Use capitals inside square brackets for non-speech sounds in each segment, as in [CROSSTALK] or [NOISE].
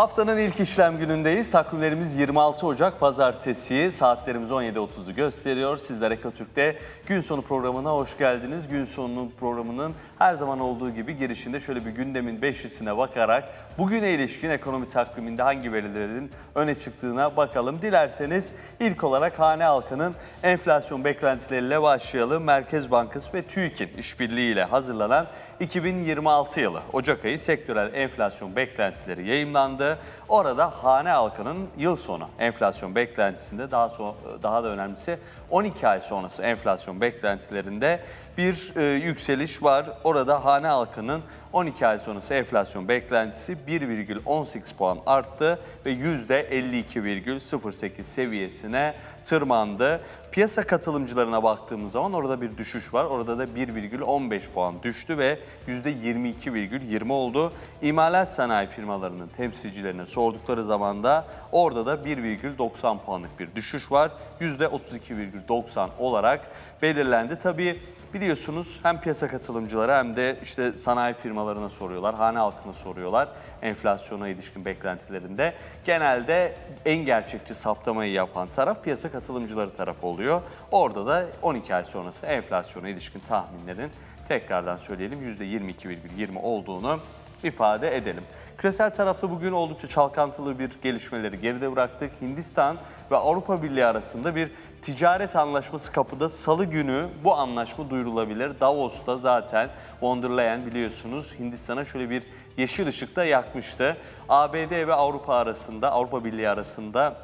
Haftanın ilk işlem günündeyiz. Takvimlerimiz 26 Ocak Pazartesi. Saatlerimiz 17.30'u gösteriyor. Sizler Ekatürk'te gün sonu programına hoş geldiniz. Gün sonu programının her zaman olduğu gibi girişinde şöyle bir gündemin beşlisine bakarak bugüne ilişkin ekonomi takviminde hangi verilerin öne çıktığına bakalım. Dilerseniz ilk olarak hane halkının enflasyon beklentileriyle başlayalım. Merkez Bankası ve TÜİK'in işbirliğiyle hazırlanan 2026 yılı Ocak ayı sektörel enflasyon beklentileri yayımlandı. Orada hane halkının yıl sonu enflasyon beklentisinde daha so daha da önemlisi 12 ay sonrası enflasyon beklentilerinde bir e, yükseliş var. Orada hane halkının 12 ay sonrası enflasyon beklentisi 1,18 puan arttı ve %52,08 seviyesine tırmandı. Piyasa katılımcılarına baktığımız zaman orada bir düşüş var. Orada da 1,15 puan düştü ve %22,20 oldu. İmalat sanayi firmalarının temsilcilerine sordukları zaman da orada da 1,90 puanlık bir düşüş var. %32,90 olarak belirlendi. Tabii Biliyorsunuz hem piyasa katılımcıları hem de işte sanayi firmalarına soruyorlar, hane halkına soruyorlar enflasyona ilişkin beklentilerinde. Genelde en gerçekçi saptamayı yapan taraf piyasa katılımcıları tarafı oluyor. Orada da 12 ay sonrası enflasyona ilişkin tahminlerin tekrardan söyleyelim %22,20 olduğunu ifade edelim. Küresel tarafta bugün oldukça çalkantılı bir gelişmeleri geride bıraktık. Hindistan ve Avrupa Birliği arasında bir ticaret anlaşması kapıda salı günü bu anlaşma duyurulabilir. Davos'ta zaten von biliyorsunuz Hindistan'a şöyle bir yeşil ışıkta yakmıştı. ABD ve Avrupa arasında, Avrupa Birliği arasında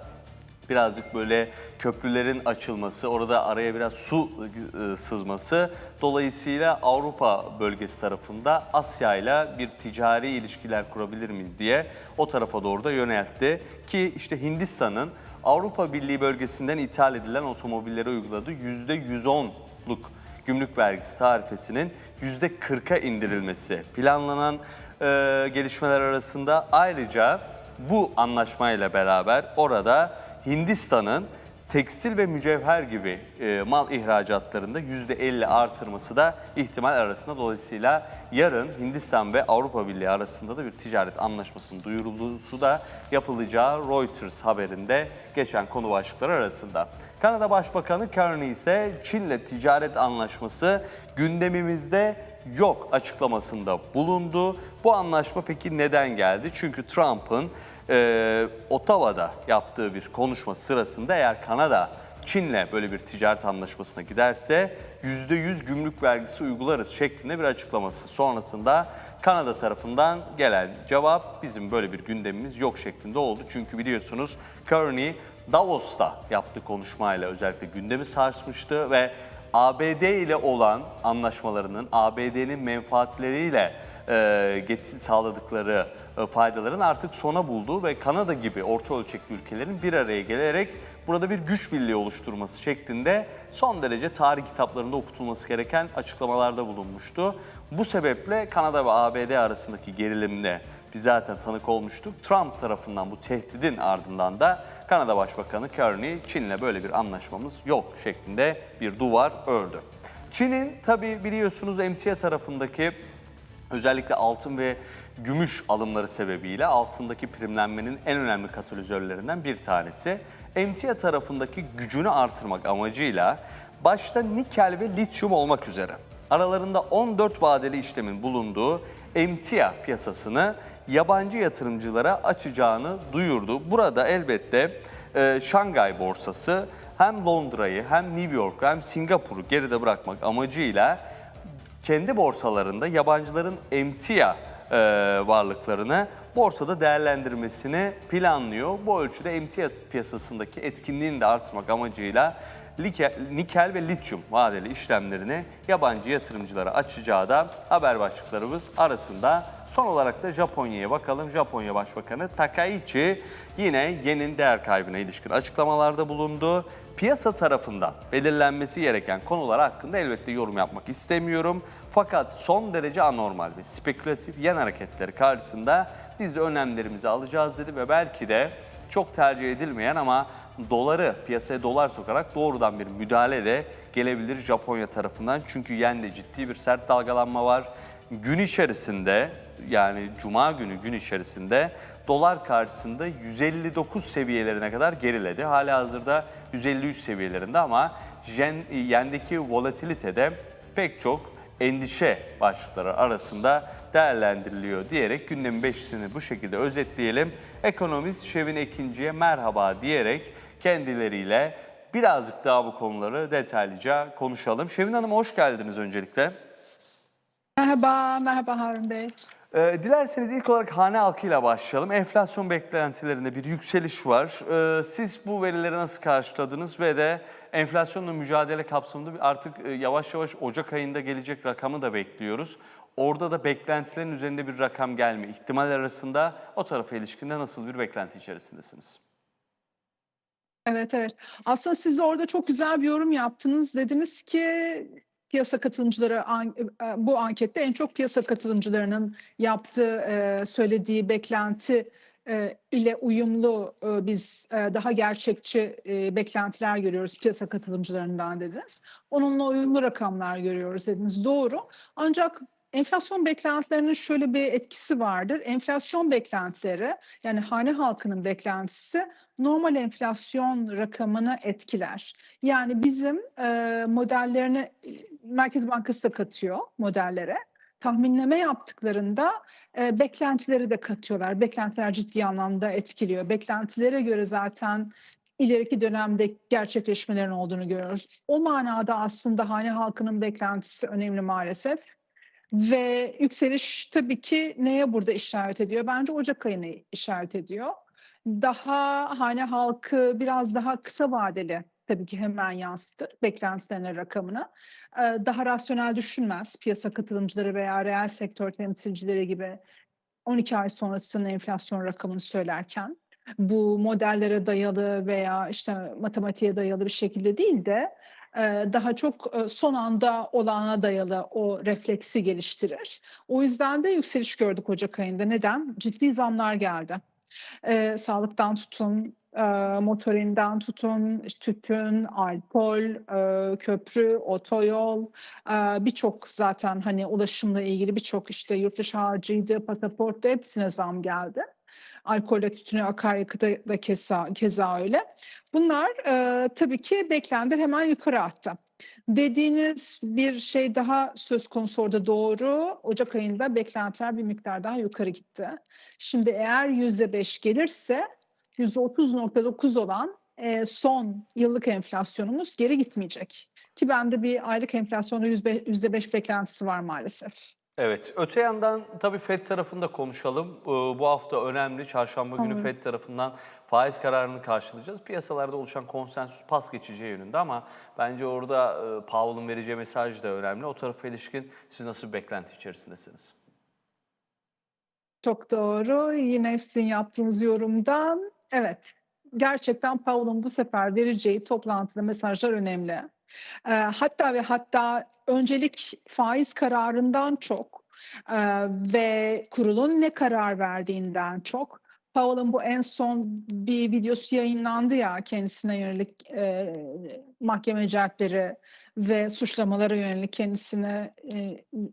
birazcık böyle köprülerin açılması, orada araya biraz su e, sızması. Dolayısıyla Avrupa bölgesi tarafında Asya ile bir ticari ilişkiler kurabilir miyiz diye o tarafa doğru da yöneltti. Ki işte Hindistan'ın Avrupa Birliği bölgesinden ithal edilen otomobillere uyguladığı %110'luk gümrük vergisi tarifesinin %40'a indirilmesi planlanan e, gelişmeler arasında ayrıca bu anlaşmayla beraber orada Hindistan'ın tekstil ve mücevher gibi e, mal ihracatlarında %50 artırması da ihtimal arasında. Dolayısıyla yarın Hindistan ve Avrupa Birliği arasında da bir ticaret anlaşmasının duyurulması da yapılacağı Reuters haberinde geçen konu başlıkları arasında. Kanada Başbakanı Carney ise Çin'le ticaret anlaşması gündemimizde yok açıklamasında bulundu. Bu anlaşma peki neden geldi? Çünkü Trump'ın e, Ottawa'da yaptığı bir konuşma sırasında eğer Kanada Çin'le böyle bir ticaret anlaşmasına giderse %100 gümrük vergisi uygularız şeklinde bir açıklaması sonrasında Kanada tarafından gelen cevap bizim böyle bir gündemimiz yok şeklinde oldu. Çünkü biliyorsunuz Carney Davos'ta yaptığı konuşmayla özellikle gündemi sarsmıştı ve ABD ile olan anlaşmalarının ABD'nin menfaatleriyle e, sağladıkları e, faydaların artık sona bulduğu ve Kanada gibi orta ölçekli ülkelerin bir araya gelerek burada bir güç birliği oluşturması şeklinde son derece tarih kitaplarında okutulması gereken açıklamalarda bulunmuştu. Bu sebeple Kanada ve ABD arasındaki gerilimde biz zaten tanık olmuştuk. Trump tarafından bu tehdidin ardından da Kanada Başbakanı Carney Çin'le böyle bir anlaşmamız yok şeklinde bir duvar ördü. Çin'in tabii biliyorsunuz emtia tarafındaki özellikle altın ve gümüş alımları sebebiyle altındaki primlenmenin en önemli katalizörlerinden bir tanesi. Emtia tarafındaki gücünü artırmak amacıyla başta nikel ve lityum olmak üzere aralarında 14 vadeli işlemin bulunduğu emtia piyasasını yabancı yatırımcılara açacağını duyurdu. Burada elbette e, Şangay borsası hem Londra'yı hem New York'u hem Singapur'u geride bırakmak amacıyla kendi borsalarında yabancıların emtia e, varlıklarını borsada değerlendirmesini planlıyor. Bu ölçüde emtia piyasasındaki etkinliğini de artırmak amacıyla nikel ve lityum vadeli işlemlerini yabancı yatırımcılara açacağı da haber başlıklarımız arasında. Son olarak da Japonya'ya bakalım. Japonya Başbakanı Takaichi yine yenin değer kaybına ilişkin açıklamalarda bulundu. Piyasa tarafından belirlenmesi gereken konular hakkında elbette yorum yapmak istemiyorum. Fakat son derece anormal ve spekülatif yen hareketleri karşısında biz de önlemlerimizi alacağız dedi ve belki de çok tercih edilmeyen ama doları piyasaya dolar sokarak doğrudan bir müdahale de gelebilir Japonya tarafından. Çünkü yende ciddi bir sert dalgalanma var. Gün içerisinde yani cuma günü gün içerisinde dolar karşısında 159 seviyelerine kadar geriledi. Hala hazırda 153 seviyelerinde ama jen, yendeki volatilite de pek çok endişe başlıkları arasında değerlendiriliyor diyerek gündemin beşisini bu şekilde özetleyelim. Ekonomist Şevin Ekinci'ye merhaba diyerek kendileriyle birazcık daha bu konuları detaylıca konuşalım. Şevin Hanım hoş geldiniz öncelikle. Merhaba, merhaba Harun Bey. Ee, dilerseniz ilk olarak hane halkıyla başlayalım. Enflasyon beklentilerinde bir yükseliş var. Ee, siz bu verileri nasıl karşıladınız ve de enflasyonla mücadele kapsamında artık e, yavaş yavaş Ocak ayında gelecek rakamı da bekliyoruz. Orada da beklentilerin üzerinde bir rakam gelme ihtimal arasında o tarafa ilişkinde nasıl bir beklenti içerisindesiniz? Evet, evet. Aslında siz orada çok güzel bir yorum yaptınız. Dediniz ki piyasa katılımcıları an- e, bu ankette en çok piyasa katılımcılarının yaptığı, e, söylediği beklenti e, ile uyumlu biz daha gerçekçi beklentiler görüyoruz piyasa katılımcılarından dediniz. Onunla uyumlu rakamlar görüyoruz dediniz. Doğru. Ancak enflasyon beklentilerinin şöyle bir etkisi vardır. Enflasyon beklentileri yani hane halkının beklentisi normal enflasyon rakamını etkiler. Yani bizim modellerini Merkez Bankası da katıyor modellere. Tahminleme yaptıklarında e, beklentileri de katıyorlar. Beklentiler ciddi anlamda etkiliyor. Beklentilere göre zaten ileriki dönemde gerçekleşmelerin olduğunu görüyoruz. O manada aslında hane halkının beklentisi önemli maalesef. Ve yükseliş tabii ki neye burada işaret ediyor? Bence Ocak ayını işaret ediyor. Daha hane halkı biraz daha kısa vadeli tabii ki hemen yansıtır beklentilerine rakamını. Ee, Daha rasyonel düşünmez piyasa katılımcıları veya reel sektör temsilcileri gibi 12 ay sonrasının enflasyon rakamını söylerken bu modellere dayalı veya işte matematiğe dayalı bir şekilde değil de daha çok son anda olana dayalı o refleksi geliştirir. O yüzden de yükseliş gördük Ocak ayında. Neden? Ciddi zamlar geldi. E, sağlıktan tutun, e, motorinden tutun, tütün, alkol, e, köprü, otoyol, e, birçok zaten hani ulaşımla ilgili birçok işte yurt dışı harcıydı, pasaportta hepsine zam geldi. Alkolle tütüne akaryakıta da keza, keza öyle. Bunlar e, tabii ki beklendir hemen yukarı attı. Dediğiniz bir şey daha söz konusu orada doğru. Ocak ayında beklentiler bir miktar daha yukarı gitti. Şimdi eğer yüzde beş gelirse yüzde otuz nokta dokuz olan e, son yıllık enflasyonumuz geri gitmeyecek. Ki bende bir aylık enflasyonda yüzde beş beklentisi var maalesef. Evet, öte yandan tabii FED tarafında konuşalım. Bu hafta önemli. Çarşamba günü FED tarafından faiz kararını karşılayacağız. Piyasalarda oluşan konsensüs pas geçeceği yönünde ama bence orada e, Powell'ın vereceği mesaj da önemli. O tarafa ilişkin siz nasıl bir beklenti içerisindesiniz? Çok doğru. Yine sizin yaptığınız yorumdan evet gerçekten Powell'ın bu sefer vereceği toplantıda mesajlar önemli. Ee, hatta ve hatta öncelik faiz kararından çok e, ve kurulun ne karar verdiğinden çok Powell'ın bu en son bir videosu yayınlandı ya kendisine yönelik e, mahkeme celtleri ve suçlamalara yönelik kendisine e,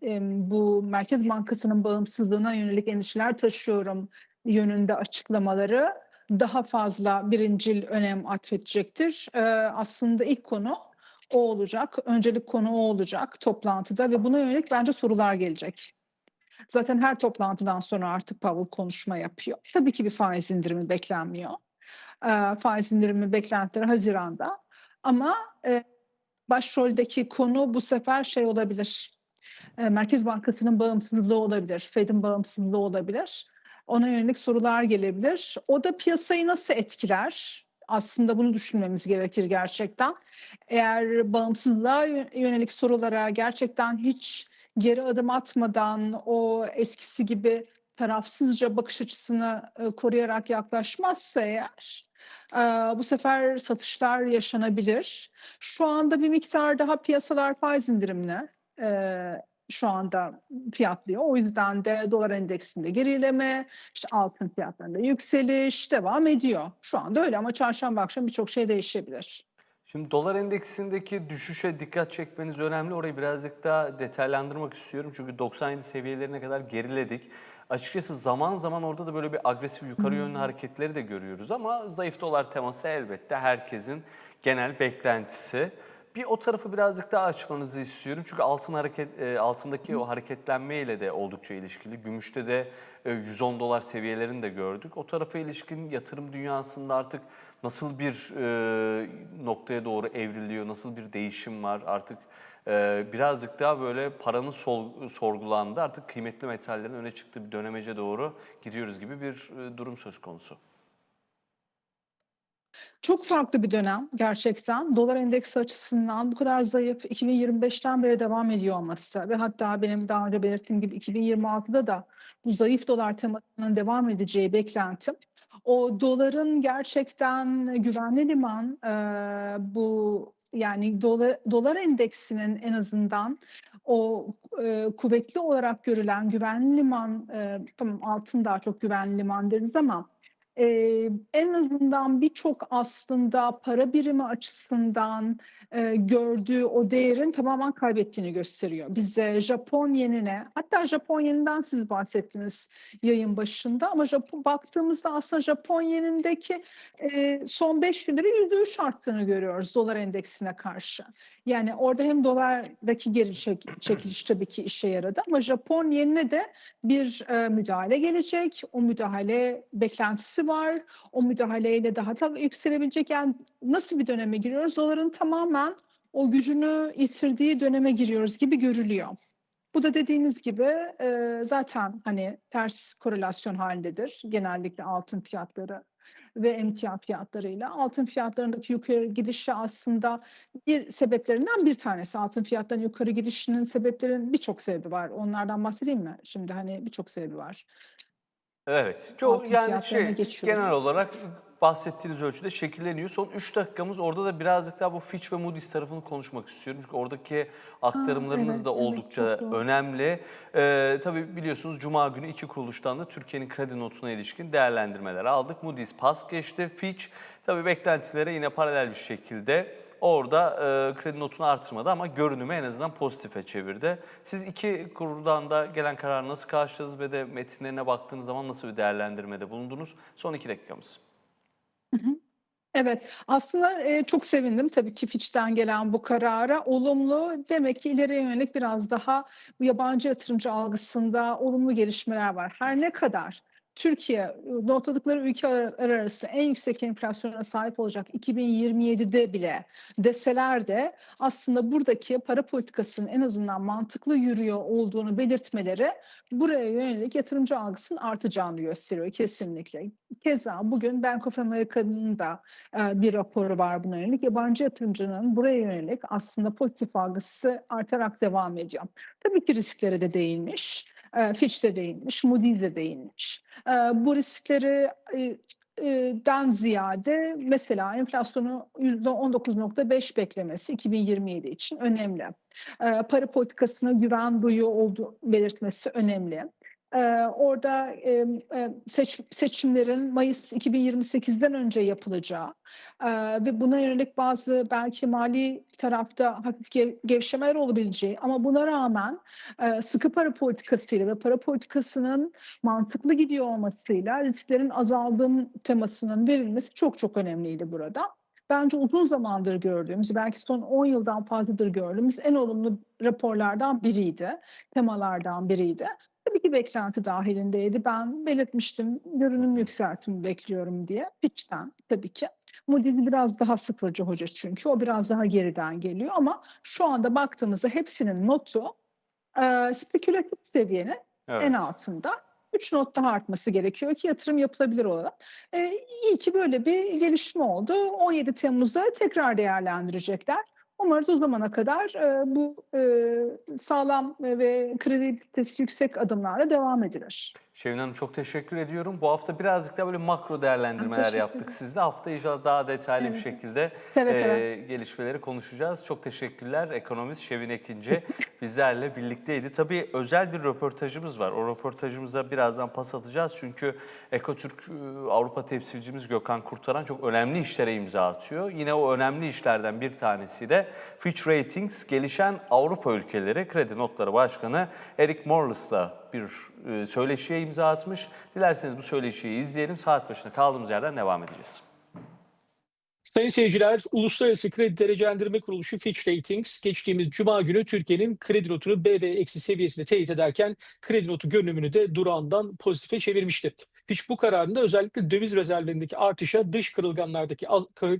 e, bu Merkez Bankası'nın bağımsızlığına yönelik endişeler taşıyorum yönünde açıklamaları daha fazla birincil önem atfedecektir. E, aslında ilk konu o olacak. Öncelik konu o olacak toplantıda ve buna yönelik bence sorular gelecek. Zaten her toplantıdan sonra artık Powell konuşma yapıyor. Tabii ki bir faiz indirimi beklenmiyor. E, faiz indirimi beklentileri Haziran'da. Ama e, başroldeki konu bu sefer şey olabilir. E, Merkez Bankası'nın bağımsızlığı olabilir, Fed'in bağımsızlığı olabilir. Ona yönelik sorular gelebilir. O da piyasayı nasıl etkiler? Aslında bunu düşünmemiz gerekir gerçekten. Eğer bağımsızlığa yö- yönelik sorulara gerçekten hiç geri adım atmadan o eskisi gibi tarafsızca bakış açısını e, koruyarak yaklaşmazsa eğer e, bu sefer satışlar yaşanabilir. Şu anda bir miktar daha piyasalar faiz indirimli şu anda fiyatlıyor. O yüzden de dolar endeksinde gerileme, işte altın fiyatlarında yükseliş devam ediyor. Şu anda öyle ama çarşamba akşam birçok şey değişebilir. Şimdi dolar endeksindeki düşüşe dikkat çekmeniz önemli. Orayı birazcık daha detaylandırmak istiyorum. Çünkü 97 seviyelerine kadar geriledik. Açıkçası zaman zaman orada da böyle bir agresif yukarı yönlü hareketleri de görüyoruz ama zayıf dolar teması elbette herkesin genel beklentisi. Bir o tarafı birazcık daha açmanızı istiyorum. Çünkü altın hareket e, altındaki o hareketlenmeyle de oldukça ilişkili. Gümüşte de e, 110 dolar seviyelerini de gördük. O tarafa ilişkin yatırım dünyasında artık nasıl bir e, noktaya doğru evriliyor, nasıl bir değişim var artık e, birazcık daha böyle paranın sol, sorgulandı. Artık kıymetli metallerin öne çıktığı bir dönemece doğru gidiyoruz gibi bir e, durum söz konusu. Çok farklı bir dönem gerçekten. Dolar endeksi açısından bu kadar zayıf 2025'ten beri devam ediyor olması ve hatta benim daha önce belirttiğim gibi 2026'da da bu zayıf dolar temasının devam edeceği beklentim. O doların gerçekten güvenli liman e, bu yani dolar, dolar endeksinin en azından o e, kuvvetli olarak görülen güvenli liman e, tamam altın daha çok güvenli liman deriz ama Eee, en azından birçok aslında para birimi açısından, eee, gördüğü o değerin tamamen kaybettiğini gösteriyor. Bize Japon yenine, hatta Japon yeninden siz bahsettiniz yayın başında ama Japon baktığımızda aslında Japon yenindeki eee, son 5 günde bir %3 arttığını görüyoruz dolar endeksine karşı. Yani orada hem dolardaki geri çek- çekiliş tabii ki işe yaradı ama Japon yenine de bir e, müdahale gelecek. O müdahale beklentisi var. O müdahaleyle daha da yükselebilecek. Yani nasıl bir döneme giriyoruz? Doların tamamen o gücünü yitirdiği döneme giriyoruz gibi görülüyor. Bu da dediğiniz gibi e, zaten hani ters korelasyon halindedir. Genellikle altın fiyatları ve emtia fiyatlarıyla. Altın fiyatlarındaki yukarı gidişi aslında bir sebeplerinden bir tanesi. Altın fiyatlarının yukarı gidişinin sebeplerin birçok sebebi var. Onlardan bahsedeyim mi? Şimdi hani birçok sebebi var. Evet. Çok Altın yani fiyatlarına şey geçiyorum. genel olarak bahsettiğiniz ölçüde şekilleniyor. Son 3 dakikamız orada da birazcık daha bu Fitch ve Moody's tarafını konuşmak istiyorum. Çünkü oradaki aktarımlarınız evet, da evet, oldukça doğru. önemli. Ee, tabii biliyorsunuz Cuma günü iki kuruluştan da Türkiye'nin kredi notuna ilişkin değerlendirmeler aldık. Moody's pas geçti. Fitch tabii beklentilere yine paralel bir şekilde Orada e, kredi notunu artırmadı ama görünümü en azından pozitife çevirdi. Siz iki kuruldan da gelen kararı nasıl karşıladınız ve de metinlerine baktığınız zaman nasıl bir değerlendirmede bulundunuz? Son iki dakikamız. Evet, aslında e, çok sevindim tabii ki Fitch'ten gelen bu karara. Olumlu, demek ki ileriye yönelik biraz daha bu yabancı yatırımcı algısında olumlu gelişmeler var. Her ne kadar Türkiye e, notladıkları ülkeler arasında en yüksek enflasyona sahip olacak 2027'de bile deseler de aslında buradaki para politikasının en azından mantıklı yürüyor olduğunu belirtmeleri buraya yönelik yatırımcı algısının artacağını gösteriyor kesinlikle. Keza bugün Bank of America'nın da e, bir raporu var buna yönelik. Yabancı yatırımcının buraya yönelik aslında pozitif algısı artarak devam ediyor. Tabii ki risklere de değinmiş. E, Fitch de değinmiş, Moody's de değinmiş. E, bu riskleri e, e, den ziyade mesela enflasyonu %19.5 beklemesi 2027 için önemli. E, para politikasına güven duyuyor olduğu belirtmesi önemli. Ee, orada e, seç, seçimlerin Mayıs 2028'den önce yapılacağı e, ve buna yönelik bazı belki mali tarafta hafif gev- gevşemeler olabileceği ama buna rağmen e, sıkı para politikasıyla ve para politikasının mantıklı gidiyor olmasıyla risklerin azaldığının temasının verilmesi çok çok önemliydi burada. Bence uzun zamandır gördüğümüz, belki son 10 yıldan fazladır gördüğümüz en olumlu raporlardan biriydi, temalardan biriydi. Tabii ki beklenti dahilindeydi. Ben belirtmiştim görünüm yükseltimi bekliyorum diye. Fitch'ten tabii ki. Moody's biraz daha sıfırcı hoca çünkü. O biraz daha geriden geliyor ama şu anda baktığımızda hepsinin notu e, spekülatif seviyenin Evet. en altında. 3 not daha artması gerekiyor ki yatırım yapılabilir olarak. E, iyi ki böyle bir gelişme oldu. 17 Temmuz'da tekrar değerlendirecekler. Umarız o zamana kadar e, bu e, sağlam ve kredibilitesi yüksek adımlarla devam edilir. Şevin Hanım çok teşekkür ediyorum. Bu hafta birazcık daha böyle makro değerlendirmeler yaptık sizle. Hafta inşallah daha detaylı bir Evet. şekilde Seve seve. e, gelişmeleri konuşacağız. Çok teşekkürler. Ekonomist Şevin Ekinci [LAUGHS] bizlerle birlikteydi. Tabii özel bir röportajımız var. O röportajımıza birazdan pas atacağız. Çünkü Ekotürk Avrupa temsilcimiz Gökhan Kurtaran çok önemli işlere imza atıyor. Yine o önemli işlerden bir tanesi de Fitch Ratings Gelişen Avrupa Ülkeleri Kredi Notları Başkanı Eric Morles'la bir söyleşiye imza atmış. Dilerseniz bu söyleşiyi izleyelim. Saat başına kaldığımız yerden devam edeceğiz. Sayın seyirciler, Uluslararası Kredi Derecelendirme Kuruluşu Fitch Ratings geçtiğimiz Cuma günü Türkiye'nin kredi notunu BB eksi seviyesinde teyit ederken kredi notu görünümünü de durağından pozitife çevirmişti. Fitch bu kararında özellikle döviz rezervlerindeki artışa, dış kırılganlardaki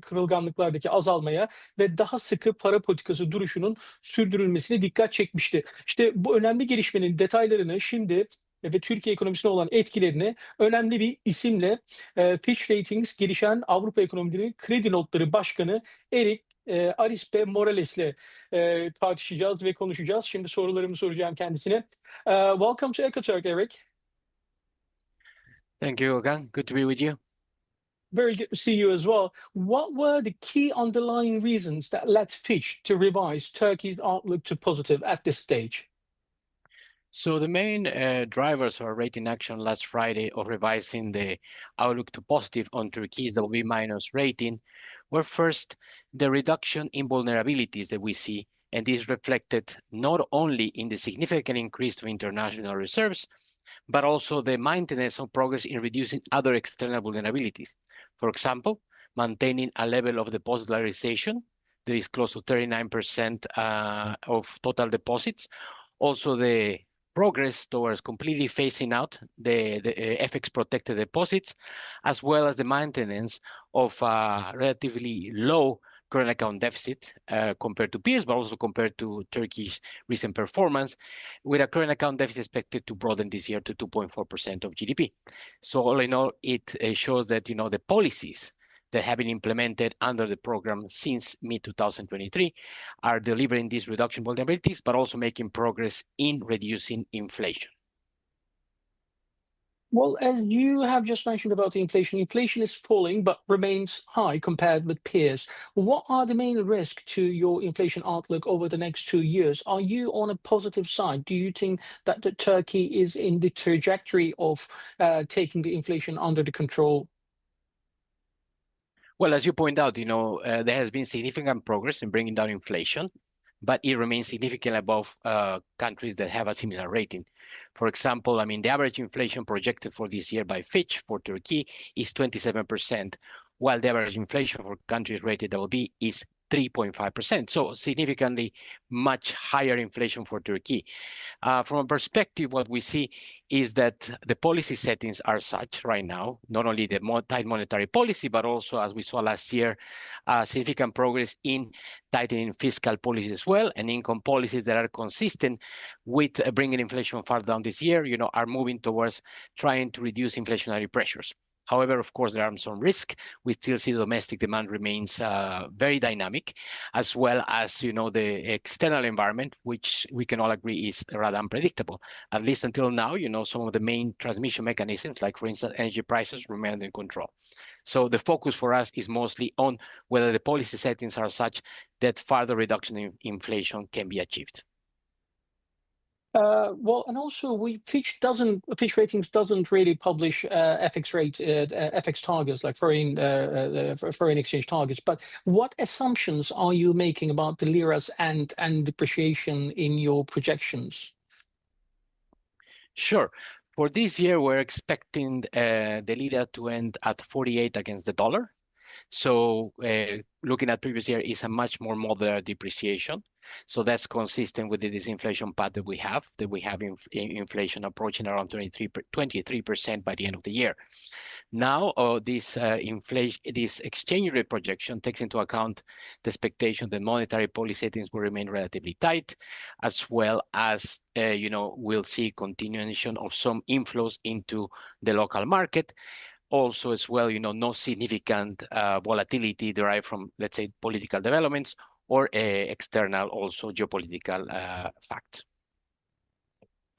kırılganlıklardaki azalmaya ve daha sıkı para politikası duruşunun sürdürülmesine dikkat çekmişti. İşte bu önemli gelişmenin detaylarını şimdi ve Türkiye ekonomisine olan etkilerini önemli bir isimle e, Fitch Ratings gelişen Avrupa Ekonomileri Kredi Notları Başkanı Erik e, Arispe Morales'le e, tartışacağız ve konuşacağız. Şimdi sorularımı soracağım kendisine. Uh, welcome to EcoTurk, Eric. Thank you, Ogan. Good to be with you. Very good to see you as well. What were the key underlying reasons that led Fitch to revise Turkey's outlook to positive at this stage? So the main uh, drivers for rating action last Friday of revising the outlook to positive on Turkey's double B minus rating were first the reduction in vulnerabilities that we see, and this reflected not only in the significant increase of international reserves, but also the maintenance of progress in reducing other external vulnerabilities. For example, maintaining a level of deposit lateralization that is close to 39% uh, of total deposits. Also, the progress towards completely phasing out the, uh, FX protected deposits, as well as the maintenance of a relatively low current account deficit uh, compared to peers, but also compared to Turkey's recent performance, with a current account deficit expected to broaden this year to 2.4% of GDP. So all in all, it uh, shows that you know the policies that have been implemented under the program since mid 2023 are delivering these reduction vulnerabilities, but also making progress in reducing inflation. Well, as you have just mentioned about the inflation, inflation is falling but remains high compared with peers. What are the main risks to your inflation outlook over the next two years? Are you on a positive side? Do you think that Turkey is in the trajectory of uh, taking the inflation under the control? Well, as you point out, you know, uh, there has been significant progress in bringing down inflation, but it remains significantly above uh, countries that have a similar rating. For example, I mean, the average inflation projected for this year by Fitch for Turkey is 27%, while the average inflation for countries rated double B is 3.5%. So significantly much higher inflation for Turkey. Uh, from a perspective, what we see is that the policy settings are such right now, not only the more tight monetary policy, but also, as we saw last year, uh, significant progress in tightening fiscal policies as well, and income policies that are consistent with uh, bringing inflation far down this year, you know, are moving towards trying to reduce inflationary pressures. However, of course, there are some risk. We still see domestic demand remains uh, very dynamic, as well as you know the external environment, which we can all agree is rather unpredictable. At least until now, you know some of the main transmission mechanisms, like for instance energy prices, remain under control. So the focus for us is mostly on whether the policy settings are such that further reduction in inflation can be achieved. Uh, well, and also we Fitch doesn't Fitch Ratings doesn't really publish uh, FX rate uh, uh, FX targets like foreign uh, uh, foreign exchange targets. But what assumptions are you making about the liras and and depreciation in your projections? Sure. For this year, we're expecting the lira to end at 48 against the dollar. So uh, looking at previous year is a much more moderate depreciation. So that's consistent with the disinflation path that we have, that we have inflation approaching around 23 23% by the end of the year. Now, this uh, this exchange rate projection takes into account the expectation that monetary policy settings will remain relatively tight, as well as you know we'll see continuation of some inflows into the local market. Also, as well, you know, no significant uh, volatility derived from, let's say, political developments or uh, external, also geopolitical uh, facts.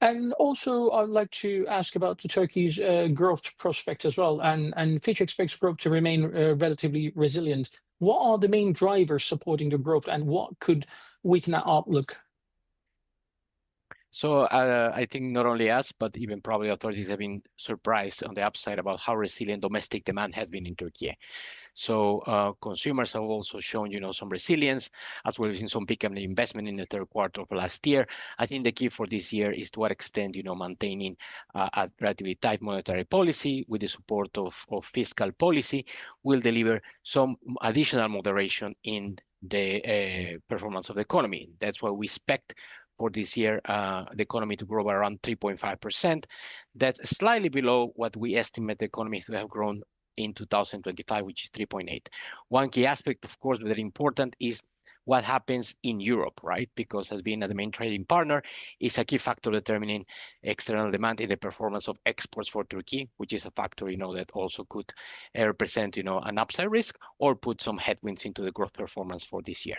And also, I'd like to ask about the Turkey's growth prospects as well. And and Fitch expects growth to remain relatively resilient. What are the main drivers supporting the growth, and what could weaken that outlook? So uh, I think not only us, but even probably authorities have been surprised on the upside about how resilient domestic demand has been in Turkey. So uh, consumers have also shown, you know, some resilience, as well as in some pickup in investment in the third quarter of last year. I think the key for this year is to what extent, you know, maintaining uh, a relatively tight monetary policy with the support of, of fiscal policy will deliver some additional moderation in the uh, performance of the economy. That's what we expect for this year, uh, the economy to grow by around 3.5%. That's slightly below what we estimate the economy to have grown in 2025, which is 3.8. One key aspect, of course, very important is what happens in Europe, right? Because as being the main trading partner is a key factor determining external demand in the performance of exports for Turkey, which is a factor, you know, that also could represent, you know, an upside risk or put some headwinds into the growth performance for this year.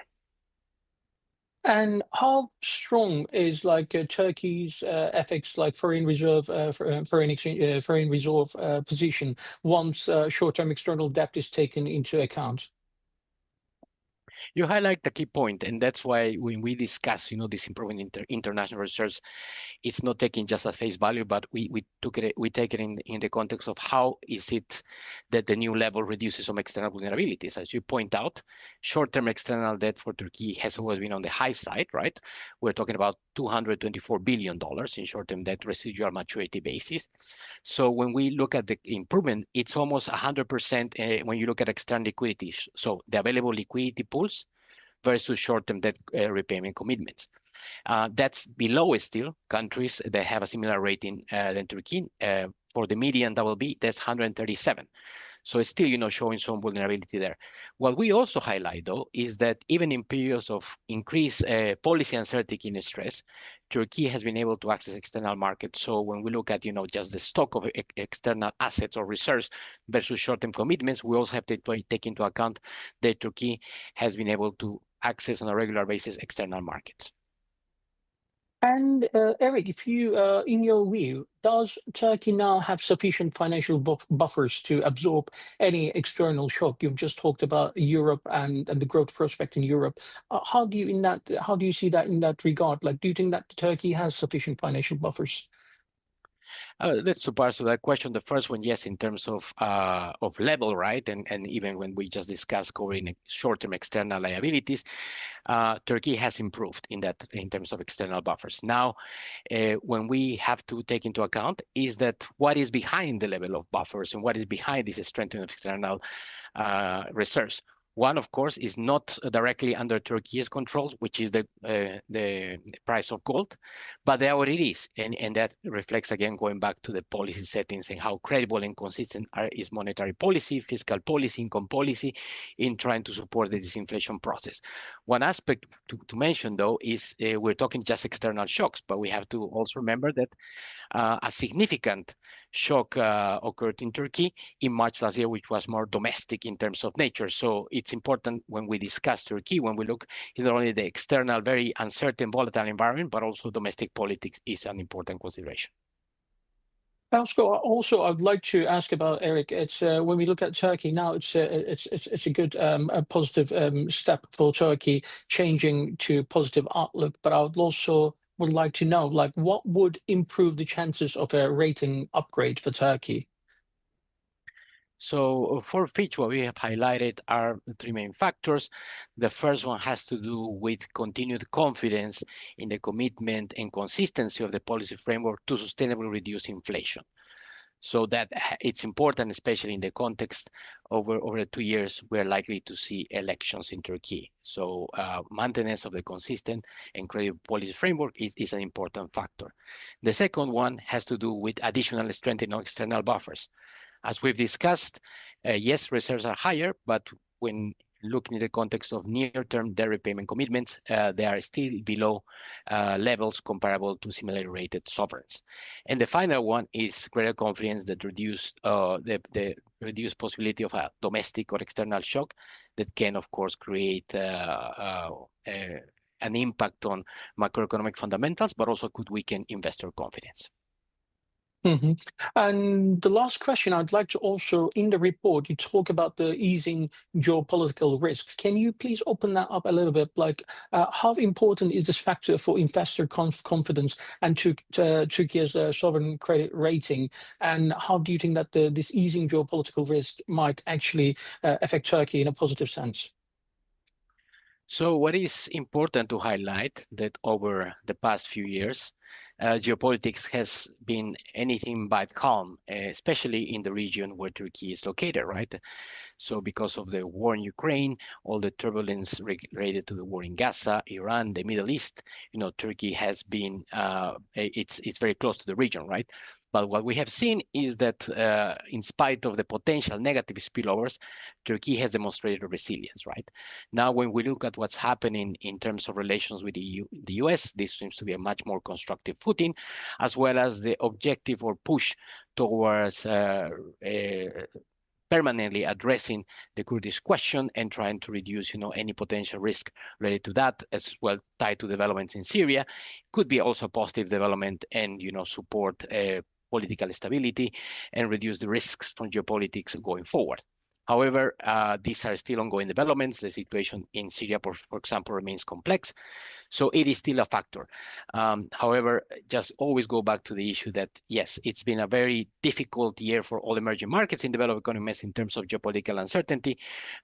And how strong is like uh, Turkey's uh, FX, like foreign reserve, uh, for, uh, foreign exchange, uh, foreign reserve uh, position once uh, short-term external debt is taken into account? You highlight the key point, and that's why when we discuss, you know, this improvement in inter international research, it's not taken just at face value, but we we took it we take it in in the context of how is it that the new level reduces some external vulnerabilities. As you point out, short-term external debt for Turkey has always been on the high side, right? We're talking about 224 billion dollars in short-term debt residual maturity basis. So when we look at the improvement, it's almost 100% uh, when you look at external liquidity. So the available liquidity pools versus short-term debt uh, repayment commitments. Uh, that's below still countries that have a similar rating uh, than Turkey. For the median double B, that's 137. So it's still, you know, showing some vulnerability there. What we also highlight, though, is that even in periods of increased uh, policy uncertainty and stress, Turkey has been able to access external markets. So when we look at, you know, just the stock of e external assets or reserves versus short-term commitments, we also have to take into account that Turkey has been able to access on a regular basis external markets. And uh, Eric, if you, uh, in your view, does Turkey now have sufficient financial buff buffers to absorb any external shock? You've just talked about Europe and, and the growth prospect in Europe. Uh, how do you in that? How do you see that in that regard? Like, do you think that Turkey has sufficient financial buffers? Uh, let's two parts to that question. The first one, yes, in terms of uh, of level, right, and and even when we just discussed covering short-term external liabilities, uh, Turkey has improved in that in terms of external buffers. Now, uh, when we have to take into account is that what is behind the level of buffers and what is behind this strengthening of external uh, reserves. One, of course, is not directly under Turkey's control, which is the uh, the price of gold, but there it is, and and that reflects again going back to the policy settings and how credible and consistent are, is monetary policy, fiscal policy, income policy, in trying to support the disinflation process. One aspect to, to mention though is uh, we're talking just external shocks, but we have to also remember that uh, a significant shock uh, occurred in Turkey in March last year, which was more domestic in terms of nature. So it's important when we discuss Turkey, when we look not only the external, very uncertain, volatile environment, but also domestic politics is an important consideration. Pascal, also I'd like to ask about Eric. It's uh, when we look at Turkey now, it's uh, it's it's it's a good um, a positive um, step for Turkey changing to positive outlook. But I would also would like to know, like, what would improve the chances of a rating upgrade for Turkey? So uh, for Fitch, what we have highlighted are three main factors. The first one has to do with continued confidence in the commitment and consistency of the policy framework to sustainably reduce inflation. So that it's important, especially in the context over over two years, we're likely to see elections in Turkey. So uh, maintenance of the consistent and credible policy framework is, is an important factor. The second one has to do with additional strengthening of external buffers. As we've discussed, uh, yes, reserves are higher, but when looking in the context of near-term debt repayment commitments, uh, they are still below uh, levels comparable to similarly rated sovereigns. And the final one is greater confidence that reduced uh, the, reduced possibility of a domestic or external shock that can, of course, create an impact on macroeconomic fundamentals, but also could weaken investor confidence. Mhm. And the last question I'd like to also, in the report, you talk about the easing geopolitical risks. Can you please open that up a little bit? Like, uh, how important is this factor for investor confidence and Turk- Turkey's uh, sovereign credit rating? And how do you think that this easing geopolitical risk might actually uh, affect Turkey in a positive sense? So what is important to highlight that over the past few years, geopolitics has been anything but calm, uh, especially in the region where Turkey is located, right? So because of the war in Ukraine, all the turbulence related to the war in Gaza, Iran, the Middle East, you know, Turkey has been, uh, it's, it's very close to the region, right? But what we have seen is that uh, in spite of the potential negative spillovers, Turkey has demonstrated resilience, right? Now, when we look at what's happening in terms of relations with the, EU, the US, this seems to be a much more constructive footing, as well as the objective or push towards uh, uh, permanently addressing the Kurdish question and trying to reduce, you know, any potential risk related to that, as well tied to developments in Syria, could be also a positive development and, you know, support uh, political stability and reduce the risks from geopolitics going forward. However, uh, these are still ongoing developments. The situation in Syria, for, for example, remains complex. So it is still a factor. Um, however, just always go back to the issue that, yes, it's been a very difficult year for all emerging markets in developed economies in terms of geopolitical uncertainty.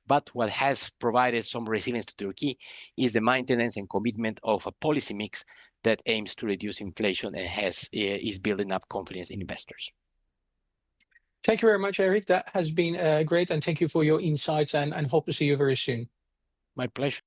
But what has provided some resilience to Turkey is the maintenance and commitment of a policy mix that aims to reduce inflation and has uh, is building up confidence in investors. Thank you very much, Eric. That has been uh, great. And thank you for your insights and, and hope to see you very soon. My pleasure.